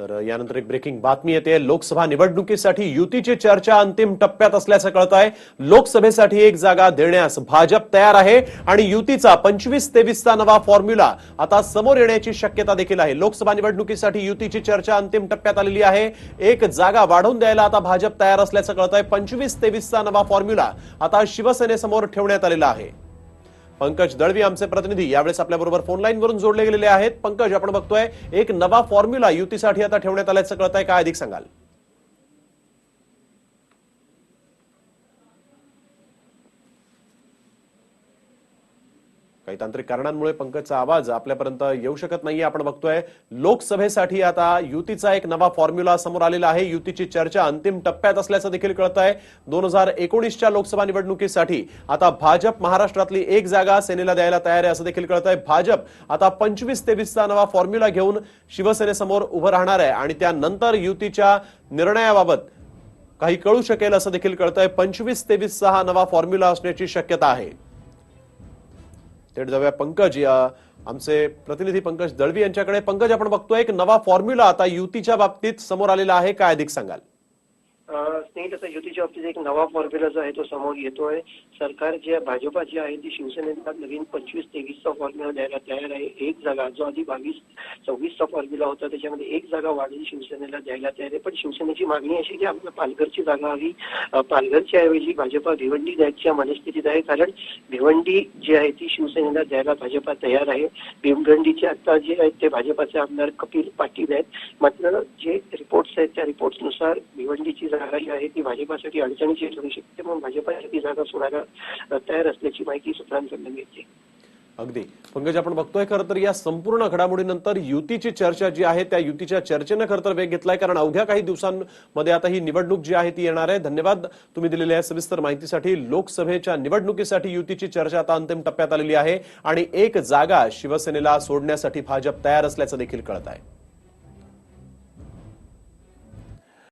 तर यानंतर एक ब्रेकिंग बातमी येते. लोकसभा निवडणुकीसाठी युतीची चर्चा अंतिम टप्प्यात असल्याचं कळत आहे लोकसभेसाठी एक जागा देण्यास भाजप तयार आहे आणि युतीचा पंचवीस तेवीसचा नवा फॉर्म्युला आता समोर येण्याची शक्यता देखील आहे. लोकसभा निवडणुकीसाठी युतीची चर्चा अंतिम टप्प्यात आलेली आहे. एक जागा वाढवून द्यायला आता भाजप तयार असल्याचं कळत आहे पंचवीस तेवीसचा नवा फॉर्म्युला आता शिवसेनेसमोर ठेवण्यात आलेला आहे. पंकज दळवी आमचे प्रतिनिधी. यावेळेस आपल्याबरोबर फोन लाईनवरून जोडले गेलेले आहेत. पंकज आपण बघतोय एक नवा फॉर्म्युला युतीसाठी आता ठेवण्यात आल्याचं कळत आहे काय अधिक सांगाल? काही तांत्रिक कारणांमुळे पंकजचा आवाज आपल्यापर्यंत येऊ शकत नाहीये. आपण बघतोय लोकसभेसाठी आता युतीचा एक नवा फॉर्म्युला समोर आलेला आहे. युतीची चर्चा अंतिम टप्प्यात असल्याचं देखील कळत आहे दोन हजार एकोणीसच्या लोकसभा निवडणुकीसाठी आता भाजप महाराष्ट्रातली एक जागा सेनेला द्यायला तयार आहे असं देखील कळत आहे भाजप आता पंचवीस तेवीसचा नवा फॉर्म्युला घेऊन शिवसेनेसमोर उभं राहणार आहे. आणि त्यानंतर युतीच्या निर्णयाबाबत काही कळू शकेल असं देखील कळतंय. पंचवीस तेवीसचा हा नवा फॉर्म्युला असण्याची शक्यता आहे. थेट जाऊया पंकज या. आमचे प्रतिनिधी पंकज दळवी यांच्याकडे. पंकज आपण बघतोय एक नवा फॉर्म्युला आता युतीच्या बाबतीत समोर आलेला आहे. काय अधिक सांगाल? स्नेहित आता युतीच्या बाबतीत एक नवा फॉर्म्युला जो आहे तो समोर येतोय. सरकार जे भाजपा जी आहे ती शिवसेनेला नवीन पंचवीस तेवीसचा फॉर्म्युला द्यायला तयार आहे. एक जागा जो आधी बावीस सव्वीसचा फॉर्म्युला होता त्याच्यामध्ये एक जागा वाढली शिवसेनेला द्यायला तयार आहे. पण शिवसेनेची मागणी अशी की आपल्या पालघरची जागा हवी. पालघरच्या ऐवजी भाजपा भिवंडी द्यायच्या मनस्थितीत आहे. कारण भिवंडी जी आहे ती शिवसेनेला द्यायला भाजपा तयार आहे. भिवंडीचे आता जे आहेत ते भाजपाचे आमदार कपिल पाटील आहेत. मात्र जे रिपोर्ट्स आहेत त्या रिपोर्ट्सनुसार भिवंडीची जागा जी आहे ती भाजपासाठी अडचणीची ठरू शकते. म्हणून भाजपासाठी ती जागा सोडायला तयार असल्याची माहिती सूत्रांकडून मिळते. अगदी. पंकज आपण बघतोय खरं तर या संपूर्ण घडामोडीनंतर युतीची चर्चा जी आहे त्या युतीच्या चर्चेनं खरं तर वेग घेतलाय. कारण अवघ्या काही दिवसांमध्ये आता ही निवडणूक जी आहे ती येणार आहे. धन्यवाद. तुम्ही दिलेल्या या सविस्तर माहितीसाठी. लोकसभेच्या निवडणुकीसाठी युतीची चर्चा आता अंतिम टप्प्यात आलेली आहे. आणि एक जागा शिवसेनेला सोडण्यासाठी भाजप तयार असल्याचं देखील कळत आहे.